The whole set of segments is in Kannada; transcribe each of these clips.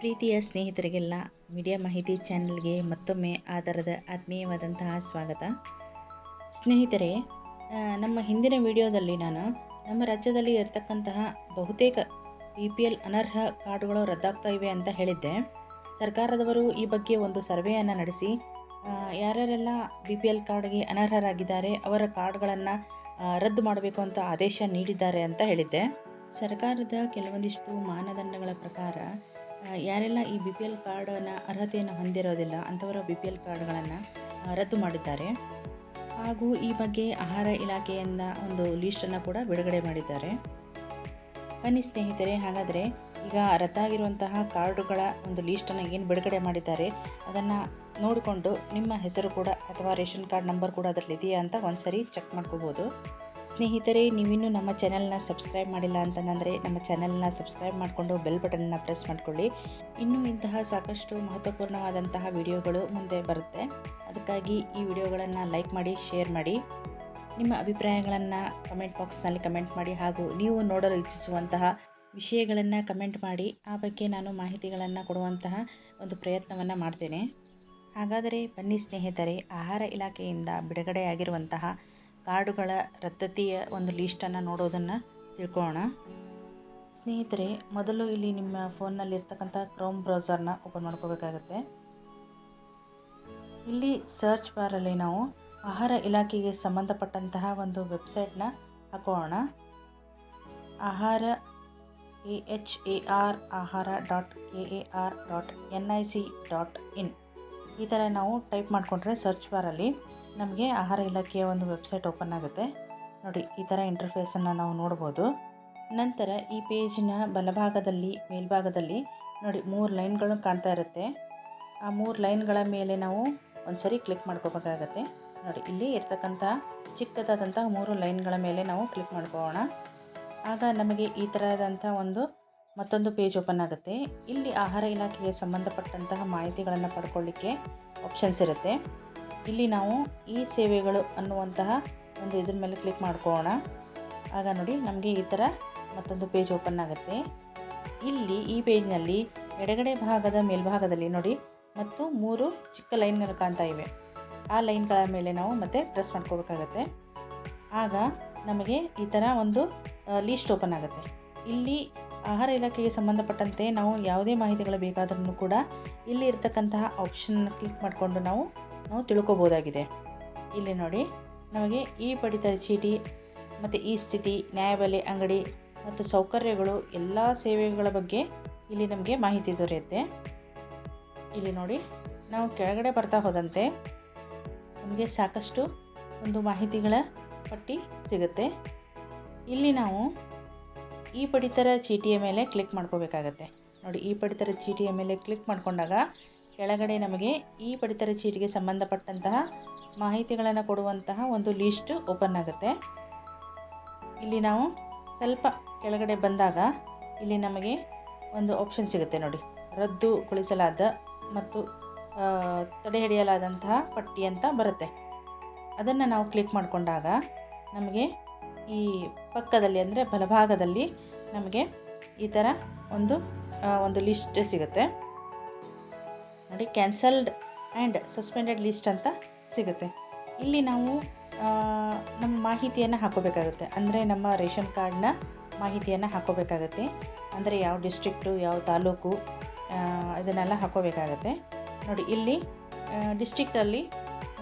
ಪ್ರೀತಿಯ ಸ್ನೇಹಿತರಿಗೆಲ್ಲ ಮೀಡಿಯಾ ಮಾಹಿತಿ ಚಾನೆಲ್ಗೆ ಮತ್ತೊಮ್ಮೆ ಆಧಾರದ ಆತ್ಮೀಯವಾದಂತಹ ಸ್ವಾಗತ. ಸ್ನೇಹಿತರೆ ನಮ್ಮ ಹಿಂದಿನ ವಿಡಿಯೋದಲ್ಲಿ ನಾನು ನಮ್ಮ ರಾಜ್ಯದಲ್ಲಿ ಇರತಕ್ಕಂತಹ ಬಹುತೇಕ ಬಿ ಪಿ ಎಲ್ ಅನರ್ಹ ಕಾರ್ಡ್ಗಳು ರದ್ದಾಗ್ತಾ ಇವೆ ಅಂತ ಹೇಳಿದ್ದೆ. ಸರ್ಕಾರದವರು ಈ ಬಗ್ಗೆ ಒಂದು ಸರ್ವೆಯನ್ನು ನಡೆಸಿ ಯಾರ್ಯಾರೆಲ್ಲ ಬಿ ಪಿ ಎಲ್ ಕಾರ್ಡ್ಗೆ ಅನರ್ಹರಾಗಿದ್ದಾರೆ, ಅವರ ಕಾರ್ಡ್ಗಳನ್ನು ರದ್ದು ಮಾಡಬೇಕು ಅಂತ ಆದೇಶ ನೀಡಿದ್ದಾರೆ ಅಂತ ಹೇಳಿದ್ದೆ. ಸರ್ಕಾರದ ಕೆಲವೊಂದಿಷ್ಟು ಮಾನದಂಡಗಳ ಪ್ರಕಾರ ಯಾರೆಲ್ಲ ಈ ಬಿ ಪಿ ಎಲ್ ಕಾರ್ಡನ್ನು ಅರ್ಹತೆಯನ್ನು ಹೊಂದಿರೋದಿಲ್ಲ, ಅಂಥವರ ಬಿ ಪಿ ಎಲ್ ಕಾರ್ಡ್ಗಳನ್ನು ರದ್ದು ಮಾಡಿದ್ದಾರೆ. ಹಾಗೂ ಈ ಬಗ್ಗೆ ಆಹಾರ ಇಲಾಖೆಯಿಂದ ಒಂದು ಲೀಸ್ಟನ್ನು ಕೂಡ ಬಿಡುಗಡೆ ಮಾಡಿದ್ದಾರೆ. ಬನ್ನಿ ಸ್ನೇಹಿತರೆ, ಹಾಗಾದರೆ ಈಗ ರದ್ದಾಗಿರುವಂತಹ ಕಾರ್ಡುಗಳ ಒಂದು ಲೀಸ್ಟನ್ನು ಏನು ಬಿಡುಗಡೆ ಮಾಡಿದ್ದಾರೆ, ಅದನ್ನು ನೋಡಿಕೊಂಡು ನಿಮ್ಮ ಹೆಸರು ಕೂಡ ಅಥವಾ ರೇಷನ್ ಕಾರ್ಡ್ ನಂಬರ್ ಕೂಡ ಅದರಲ್ಲಿ ಇದೆಯಾ ಅಂತ ಒಂದ್ಸರಿ ಚೆಕ್ ಮಾಡ್ಕೋಬೋದು. ಸ್ನೇಹಿತರೆ, ನೀವಿನ್ನೂ ನಮ್ಮ ಚಾನೆಲ್ನ ಸಬ್ಸ್ಕ್ರೈಬ್ ಮಾಡಿಲ್ಲ ಅಂತಂದರೆ ನಮ್ಮ ಚಾನೆಲ್ನ ಸಬ್ಸ್ಕ್ರೈಬ್ ಮಾಡಿಕೊಂಡು ಬೆಲ್ ಬಟನ್ನ ಪ್ರೆಸ್ ಮಾಡ್ಕೊಳ್ಳಿ. ಇನ್ನೂ ಇಂತಹ ಸಾಕಷ್ಟು ಮಹತ್ವಪೂರ್ಣವಾದಂತಹ ವಿಡಿಯೋಗಳು ಮುಂದೆ ಬರುತ್ತೆ. ಅದಕ್ಕಾಗಿ ಈ ವಿಡಿಯೋಗಳನ್ನು ಲೈಕ್ ಮಾಡಿ, ಶೇರ್ ಮಾಡಿ. ನಿಮ್ಮ ಅಭಿಪ್ರಾಯಗಳನ್ನು ಕಮೆಂಟ್ ಬಾಕ್ಸ್ನಲ್ಲಿ ಕಮೆಂಟ್ ಮಾಡಿ ಹಾಗೂ ನೀವು ನೋಡಲು ಇಚ್ಛಿಸುವಂತಹ ವಿಷಯಗಳನ್ನು ಕಮೆಂಟ್ ಮಾಡಿ, ಆ ಬಗ್ಗೆ ನಾನು ಮಾಹಿತಿಗಳನ್ನು ಕೊಡುವಂತಹ ಒಂದು ಪ್ರಯತ್ನವನ್ನು ಮಾಡ್ತೇನೆ. ಹಾಗಾದರೆ ಬನ್ನಿ ಸ್ನೇಹಿತರೆ, ಆಹಾರ ಇಲಾಖೆಯಿಂದ ಬಿಡುಗಡೆಯಾಗಿರುವಂತಹ ಕಾರ್ಡುಗಳ ರದ್ದತಿಯ ಒಂದು ಲೀಸ್ಟನ್ನು ನೋಡೋದನ್ನು ತಿಳ್ಕೊಳ್ಳೋಣ. ಸ್ನೇಹಿತರೆ, ಮೊದಲು ಇಲ್ಲಿ ನಿಮ್ಮ ಫೋನ್ನಲ್ಲಿರ್ತಕ್ಕಂಥ ಕ್ರೋಮ್ ಬ್ರೌಸರ್ನ ಓಪನ್ ಮಾಡ್ಕೋಬೇಕಾಗತ್ತೆ. ಇಲ್ಲಿ ಸರ್ಚ್ ಬಾರಲ್ಲಿ ನಾವು ಆಹಾರ ಇಲಾಖೆಗೆ ಸಂಬಂಧಪಟ್ಟಂತಹ ಒಂದು ವೆಬ್ಸೈಟ್ನ ಹಾಕೋಣ. Ahara A H A R Ahara dot K A R dot N I C dot in ಈ ಥರ ನಾವು ಟೈಪ್ ಮಾಡಿಕೊಂಡ್ರೆ ಸರ್ಚ್ ಬಾರಲ್ಲಿ ನಮಗೆ ಆಹಾರ ಇಲಾಖೆಯ ಒಂದು ವೆಬ್ಸೈಟ್ ಓಪನ್ ಆಗುತ್ತೆ. ನೋಡಿ, ಈ ಥರ ಇಂಟರ್ಫೇಸನ್ನು ನಾವು ನೋಡ್ಬೋದು. ನಂತರ ಈ ಪೇಜಿನ ಬಲಭಾಗದಲ್ಲಿ, ಮೇಲ್ಭಾಗದಲ್ಲಿ ನೋಡಿ, ಮೂರು ಲೈನ್ಗಳು ಕಾಣ್ತಾ ಇರುತ್ತೆ. ಆ ಮೂರು ಲೈನ್ಗಳ ಮೇಲೆ ನಾವು ಒಂದ್ಸರಿ ಕ್ಲಿಕ್ ಮಾಡ್ಕೋಬೇಕಾಗತ್ತೆ. ನೋಡಿ, ಇಲ್ಲಿ ಇರ್ತಕ್ಕಂಥ ಚಿಕ್ಕದಾದಂಥ ಮೂರು ಲೈನ್ಗಳ ಮೇಲೆ ನಾವು ಕ್ಲಿಕ್ ಮಾಡ್ಕೊಳ್ಳೋಣ. ಆಗ ನಮಗೆ ಈ ಥರದಂಥ ಒಂದು ಮತ್ತೊಂದು ಪೇಜ್ ಓಪನ್ ಆಗುತ್ತೆ. ಇಲ್ಲಿ ಆಹಾರ ಇಲಾಖೆಗೆ ಸಂಬಂಧಪಟ್ಟಂತಹ ಮಾಹಿತಿಗಳನ್ನು ಪಡ್ಕೊಳ್ಳಿಕ್ಕೆ ಆಪ್ಷನ್ಸ್ ಇರುತ್ತೆ. ಇಲ್ಲಿ ನಾವು ಈ ಸೇವೆಗಳು ಅನ್ನುವಂತಹ ಒಂದು ಇದ್ರ ಮೇಲೆ ಕ್ಲಿಕ್ ಮಾಡ್ಕೊಳ್ಳೋಣ. ಆಗ ನೋಡಿ ನಮಗೆ ಈ ಥರ ಮತ್ತೊಂದು ಪೇಜ್ ಓಪನ್ ಆಗುತ್ತೆ. ಇಲ್ಲಿ ಈ ಪೇಜ್ನಲ್ಲಿ ಎಡಗಡೆ ಭಾಗದ ಮೇಲ್ಭಾಗದಲ್ಲಿ ನೋಡಿ ಮತ್ತು ಮೂರು ಚಿಕ್ಕ ಲೈನ್ಗಳು ಕಾಣ್ತಾ ಇವೆ. ಆ ಲೈನ್ಗಳ ಮೇಲೆ ನಾವು ಮತ್ತೆ ಪ್ರೆಸ್ ಮಾಡ್ಕೋಬೇಕಾಗತ್ತೆ. ಆಗ ನಮಗೆ ಈ ಥರ ಒಂದು ಲೀಸ್ಟ್ ಓಪನ್ ಆಗುತ್ತೆ. ಇಲ್ಲಿ ಆಹಾರ ಇಲಾಖೆಗೆ ಸಂಬಂಧಪಟ್ಟಂತೆ ನಾವು ಯಾವುದೇ ಮಾಹಿತಿಗಳು ಬೇಕಾದ್ರೂ ಕೂಡ ಇಲ್ಲಿ ಇರ್ತಕ್ಕಂತಹ ಆಪ್ಷನ್ನ ಕ್ಲಿಕ್ ಮಾಡಿಕೊಂಡು ನಾವು ನಾವು ತಿಳ್ಕೊಬೋದಾಗಿದೆ. ಇಲ್ಲಿ ನೋಡಿ, ನಮಗೆ ಈ ಪಡಿತರ ಚೀಟಿ ಮತ್ತು ಈ ಸ್ಥಿತಿ ನ್ಯಾಯಬೆಲೆ ಅಂಗಡಿ ಮತ್ತು ಸೌಕರ್ಯಗಳು ಎಲ್ಲ ಸೇವೆಗಳ ಬಗ್ಗೆ ಇಲ್ಲಿ ನಮಗೆ ಮಾಹಿತಿ ದೊರೆಯುತ್ತೆ. ಇಲ್ಲಿ ನೋಡಿ, ನಾವು ಕೆಳಗಡೆ ಬರ್ತಾ ಹೋದಂತೆ ನಮಗೆ ಸಾಕಷ್ಟು ಒಂದು ಮಾಹಿತಿಗಳ ಪಟ್ಟಿ ಸಿಗುತ್ತೆ. ಇಲ್ಲಿ ನಾವು ಈ ಪಡಿತರ ಚೀಟಿಯ ಮೇಲೆ ಕ್ಲಿಕ್ ಮಾಡ್ಕೋಬೇಕಾಗತ್ತೆ. ನೋಡಿ, ಈ ಪಡಿತರ ಚೀಟಿಯ ಮೇಲೆ ಕ್ಲಿಕ್ ಮಾಡಿಕೊಂಡಾಗ ಕೆಳಗಡೆ ನಮಗೆ ಈ ಪಡಿತರ ಚೀಟಿಗೆ ಸಂಬಂಧಪಟ್ಟಂತಹ ಮಾಹಿತಿಗಳನ್ನು ಕೊಡುವಂತಹ ಒಂದು ಲೀಸ್ಟ್ ಓಪನ್ ಆಗುತ್ತೆ. ಇಲ್ಲಿ ನಾವು ಸ್ವಲ್ಪ ಕೆಳಗಡೆ ಬಂದಾಗ ಇಲ್ಲಿ ನಮಗೆ ಒಂದು ಆಪ್ಷನ್ ಸಿಗುತ್ತೆ ನೋಡಿ. ರದ್ದುಗೊಳಿಸಲಾದ ಮತ್ತು ತಡೆ ತಡೆಹಿಡಿಯಲಾದಂತಹ ಪಟ್ಟಿ ಅಂತ ಬರುತ್ತೆ. ಅದನ್ನು ನಾವು ಕ್ಲಿಕ್ ಮಾಡಿಕೊಂಡಾಗ ನಮಗೆ ಈ ಪಕ್ಕದಲ್ಲಿ ಅಂದರೆ ಬಲಭಾಗದಲ್ಲಿ ನಮಗೆ ಈ ಥರ ಒಂದು ಒಂದು ಲಿಸ್ಟ್ ಸಿಗುತ್ತೆ. ನೋಡಿ ಕ್ಯಾನ್ಸಲ್ಡ್ ಆ್ಯಂಡ್ ಸಸ್ಪೆಂಡೆಡ್ ಲಿಸ್ಟ್ ಅಂತ ಸಿಗುತ್ತೆ. ಇಲ್ಲಿ ನಾವು ನಮ್ಮ ಮಾಹಿತಿಯನ್ನು ಹಾಕೋಬೇಕಾಗುತ್ತೆ. ಅಂದರೆ ನಮ್ಮ ರೇಷನ್ ಕಾರ್ಡ್ನ ಮಾಹಿತಿಯನ್ನು ಹಾಕೋಬೇಕಾಗತ್ತೆ. ಅಂದರೆ ಯಾವ ಡಿಸ್ಟ್ರಿಕ್ಟು ಯಾವ ತಾಲೂಕು ಇದನ್ನೆಲ್ಲ ಹಾಕೋಬೇಕಾಗತ್ತೆ. ನೋಡಿ, ಇಲ್ಲಿ ಡಿಸ್ಟ್ರಿಕ್ಟಲ್ಲಿ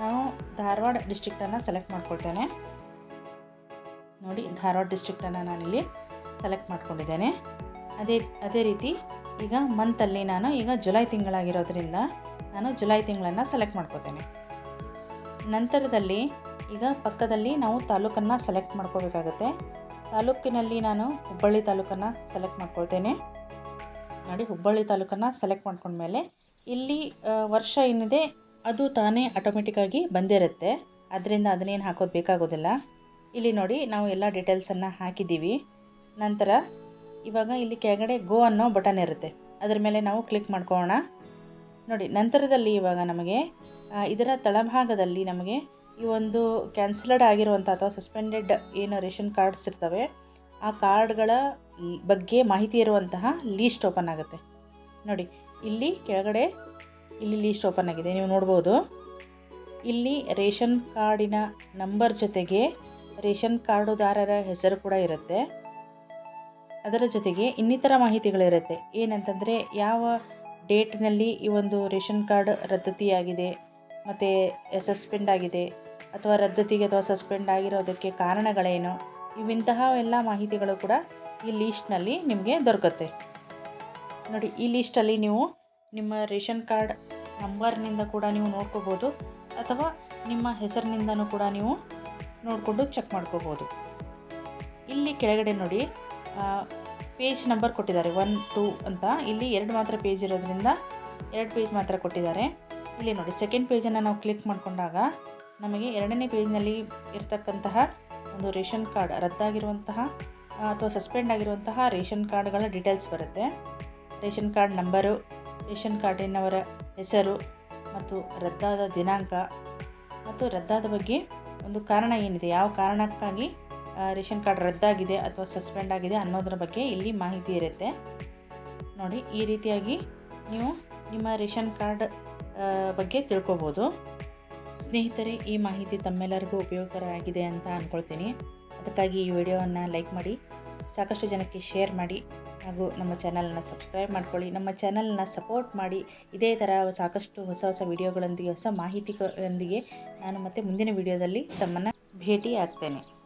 ನಾವು ಧಾರವಾಡ ಡಿಸ್ಟ್ರಿಕ್ಟನ್ನು ಸೆಲೆಕ್ಟ್ ಮಾಡ್ಕೊಳ್ತೇನೆ. ನೋಡಿ, ಧಾರವಾಡ ಡಿಸ್ಟ್ರಿಕ್ಟನ್ನು ನಾನಿಲ್ಲಿ ಸೆಲೆಕ್ಟ್ ಮಾಡ್ಕೊಂಡಿದ್ದೇನೆ. ಅದೇ ಅದೇ ರೀತಿ ಈಗ ಮಂತಲ್ಲಿ ನಾನು ಈಗ ಜುಲೈ ತಿಂಗಳಾಗಿರೋದ್ರಿಂದ ನಾನು ಜುಲೈ ತಿಂಗಳನ್ನು ಸೆಲೆಕ್ಟ್ ಮಾಡ್ಕೋತೇನೆ. ನಂತರದಲ್ಲಿ ಈಗ ಪಕ್ಕದಲ್ಲಿ ನಾವು ತಾಲೂಕನ್ನು ಸೆಲೆಕ್ಟ್ ಮಾಡ್ಕೋಬೇಕಾಗುತ್ತೆ. ತಾಲೂಕಿನಲ್ಲಿ ನಾನು ಹುಬ್ಬಳ್ಳಿ ತಾಲೂಕನ್ನು ಸೆಲೆಕ್ಟ್ ಮಾಡ್ಕೊಳ್ತೇನೆ. ನೋಡಿ, ಹುಬ್ಬಳ್ಳಿ ತಾಲೂಕನ್ನು ಸೆಲೆಕ್ಟ್ ಮಾಡ್ಕೊಂಡ್ಮೇಲೆ ಇಲ್ಲಿ ವರ್ಷ ಏನಿದೆ ಅದು ತಾನೇ ಆಟೋಮೆಟಿಕ್ಕಾಗಿ ಬಂದಿರುತ್ತೆ. ಅದರಿಂದ ಅದನ್ನೇನು ಹಾಕೋದು ಬೇಕಾಗೋದಿಲ್ಲ. ಇಲ್ಲಿ ನೋಡಿ ನಾವು ಎಲ್ಲ ಡೀಟೇಲ್ಸನ್ನು ಹಾಕಿದ್ದೀವಿ. ನಂತರ ಇವಾಗ ಇಲ್ಲಿ ಕೆಳಗಡೆ ಗೋ ಅನ್ನೋ ಬಟನ್ ಇರುತ್ತೆ. ಅದರ ಮೇಲೆ ನಾವು ಕ್ಲಿಕ್ ಮಾಡ್ಕೊಳ್ಳೋಣ. ನೋಡಿ, ನಂತರದಲ್ಲಿ ಇವಾಗ ನಮಗೆ ಇದರ ತಳಭಾಗದಲ್ಲಿ ನಮಗೆ ಈ ಒಂದು ಕ್ಯಾನ್ಸಲ್ಡ್ ಆಗಿರುವಂಥ ಅಥವಾ ಸಸ್ಪೆಂಡೆಡ್ ಏನು ರೇಷನ್ ಕಾರ್ಡ್ಸ್ ಇರ್ತವೆ. ಆ ಕಾರ್ಡ್ಗಳ ಬಗ್ಗೆ ಮಾಹಿತಿ ಇರುವಂತಹ ಲೀಸ್ಟ್ ಓಪನ್ ಆಗುತ್ತೆ. ನೋಡಿ, ಇಲ್ಲಿ ಕೆಳಗಡೆ ಇಲ್ಲಿ ಲೀಸ್ಟ್ ಓಪನ್ ಆಗಿದೆ. ನೀವು ನೋಡ್ಬೋದು. ಇಲ್ಲಿ ರೇಷನ್ ಕಾರ್ಡಿನ ನಂಬರ್ ಜೊತೆಗೆ ರೇಷನ್ ಕಾರ್ಡುದಾರರ ಹೆಸರು ಕೂಡ ಇರುತ್ತೆ. ಅದರ ಜೊತೆಗೆ ಇನ್ನಿತರ ಮಾಹಿತಿಗಳಿರುತ್ತೆ. ಏನಂತಂದರೆ ಯಾವ ಡೇಟ್ನಲ್ಲಿ ಈ ಒಂದು ರೇಷನ್ ಕಾರ್ಡ್ ರದ್ದತಿಯಾಗಿದೆ, ಮತ್ತು ಸಸ್ಪೆಂಡ್ ಆಗಿದೆ, ಅಥವಾ ರದ್ದತಿಗೆ ಅಥವಾ ಸಸ್ಪೆಂಡ್ ಆಗಿರೋದಕ್ಕೆ ಕಾರಣಗಳೇನು, ಇವಿಂತಹ ಎಲ್ಲ ಮಾಹಿತಿಗಳು ಕೂಡ ಈ ಲೀಸ್ಟ್ನಲ್ಲಿ ನಿಮಗೆ ದೊರಕುತ್ತೆ. ನೋಡಿ, ಈ ಲೀಸ್ಟಲ್ಲಿ ನೀವು ನಿಮ್ಮ ರೇಷನ್ ಕಾರ್ಡ್ ನಂಬರ್ನಿಂದ ಕೂಡ ನೀವು ನೋಡ್ಕೋಬೋದು, ಅಥವಾ ನಿಮ್ಮ ಹೆಸರಿನಿಂದನೂ ಕೂಡ ನೀವು ನೋಡಿಕೊಂಡು ಚೆಕ್ ಮಾಡ್ಕೋಬೋದು. ಇಲ್ಲಿ ಕೆಳಗಡೆ ನೋಡಿ ಪೇಜ್ ನಂಬರ್ ಕೊಟ್ಟಿದ್ದಾರೆ ಒನ್ ಟೂ ಅಂತ. ಇಲ್ಲಿ ಎರಡು ಮಾತ್ರ ಪೇಜ್ ಇರೋದ್ರಿಂದ ಎರಡು ಪೇಜ್ ಮಾತ್ರ ಕೊಟ್ಟಿದ್ದಾರೆ. ಇಲ್ಲಿ ನೋಡಿ ಸೆಕೆಂಡ್ ಪೇಜನ್ನು ನಾವು ಕ್ಲಿಕ್ ಮಾಡಿಕೊಂಡಾಗ ನಮಗೆ ಎರಡನೇ ಪೇಜ್ನಲ್ಲಿ ಇರತಕ್ಕಂತಹ ಒಂದು ರೇಷನ್ ಕಾರ್ಡ್ ರದ್ದಾಗಿರುವಂತಹ ಅಥವಾ ಸಸ್ಪೆಂಡ್ ಆಗಿರುವಂತಹ ರೇಷನ್ ಕಾರ್ಡ್ಗಳ ಡೀಟೇಲ್ಸ್ ಬರುತ್ತೆ. ರೇಷನ್ ಕಾರ್ಡ್ ನಂಬರು ರೇಷನ್ ಕಾರ್ಡಿನವರ ಹೆಸರು ಮತ್ತು ರದ್ದಾದ ದಿನಾಂಕ ಮತ್ತು ರದ್ದಾದ ಬಗ್ಗೆ ಒಂದು ಕಾರಣ ಏನಿದೆ? ಯಾವ ಕಾರಣಕ್ಕಾಗಿ ರೇಷನ್ ಕಾರ್ಡ್ ರದ್ದಾಗಿದೆ ಅಥವಾ ಸಸ್ಪೆಂಡ್ ಆಗಿದೆ ಅನ್ನೋದ್ರ ಬಗ್ಗೆ ಇಲ್ಲಿ ಮಾಹಿತಿ ಇರುತ್ತೆ. ನೋಡಿ, ಈ ರೀತಿಯಾಗಿ ನೀವು ನಿಮ್ಮ ರೇಷನ್ ಕಾರ್ಡ್ ಬಗ್ಗೆ ತಿಳ್ಕೊಬೋದು. ಸ್ನೇಹಿತರೆ, ಈ ಮಾಹಿತಿ ತಮ್ಮೆಲ್ಲರಿಗೂ ಉಪಯೋಗಕರವಾಗಿದೆ ಅಂತ ಅಂದ್ಕೊಳ್ತೀನಿ ಅದಕ್ಕಾಗಿ ಈ ವಿಡಿಯೋವನ್ನು ಲೈಕ್ ಮಾಡಿ, ಸಾಕಷ್ಟು ಜನಕ್ಕೆ ಶೇರ್ ಮಾಡಿ. ಹಾಗೂ ನಮ್ಮ ಚಾನಲನ್ನು ಸಬ್ಸ್ಕ್ರೈಬ್ ಮಾಡ್ಕೊಳ್ಳಿ. ನಮ್ಮ ಚಾನಲ್ನ ಸಪೋರ್ಟ್ ಮಾಡಿ. ಇದೇ ಥರ ಸಾಕಷ್ಟು ಹೊಸ ಹೊಸ ವಿಡಿಯೋಗಳೊಂದಿಗೆ, ಹೊಸ ಮಾಹಿತಿಗಳೊಂದಿಗೆ ನಾನು ಮತ್ತೆ ಮುಂದಿನ ವಿಡಿಯೋದಲ್ಲಿ ತಮ್ಮನ್ನು ಭೇಟಿ ಆಗ್ತೇನೆ